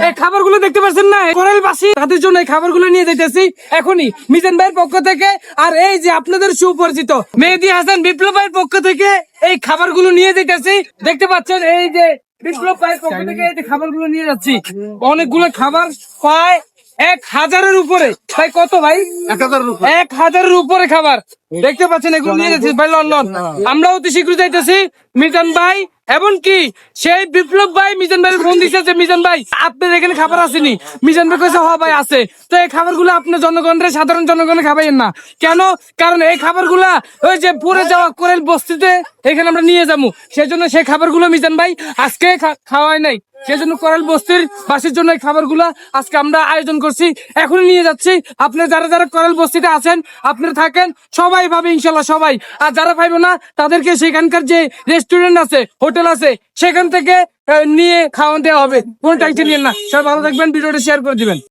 এই খাবারগুলো দেখতে পাচ্ছেন না? কোরাল বাসি তাদের জন্য এই খাবারগুলো নিয়ে যেতেছি এখনই। মিজান ভাইয়ের পক্ষ থেকে আর এই যে আপনাদের সুপরিচিত মেহেদি হাসান বিপ্লব ভাইয়ের পক্ষ থেকে এই খাবারগুলো নিয়ে যেতেছি দেখতে পাচ্ছেন এই যে বিপ্লব ভাইয়ের পক্ষ থেকে এই যে খাবারগুলো নিয়ে যাচ্ছি। অনেকগুলো খাবার প্রায় এক হাজারের উপরে। ভাই কত ভাই? এক হাজারের উপরে। খাবার। দেখতে পাচ্ছেন এগুলো নিয়ে যাচ্ছি। ভাই লন্ডন আমরা অতি শীঘ্র যাইতেছি মিজান ভাই এমনকি সেই বিপ্লব ভাই মিজান ভাই ফোন দিচ্ছে মিজান ভাই আপনার এখানে খাবার আসেনি। মিজান ভাই কইছে হ ভাই আছে। তো এই খাবার খাবারগুলো আপনি জনগণের সাধারণ জনগণের খাবাইয়েন না। কেন? কারণ এই খাবারগুলা ওই যে পরে যাওয়া কোরেল বস্তিতে এখানে আমরা নিয়ে যাব। সেই জন্য সেই খাবারগুলো মিজান ভাই আজকে খাওয়াই নাই। সেই জন্য করাল বস্তির বাসির জন্য এই খাবারগুলা আজকে আমরা আয়োজন করছি। এখন নিয়ে যাচ্ছি। আপনি যারা যারা করাল বস্তিতে আছেন আপনারা থাকেন, সবাই ভাবে ইনশাল্লাহ সবাই। আর যারা পাইবে না, তাদেরকে সেখানকার যে রেস্টুরেন্ট আছে হোটেল আছে, সেখান থেকে নিয়ে খাওয়ান দেওয়া হবে। কোনো টেনশন নিয়ে না। সবাই ভালো থাকবেন, ভিডিওটা শেয়ার করে দিবেন।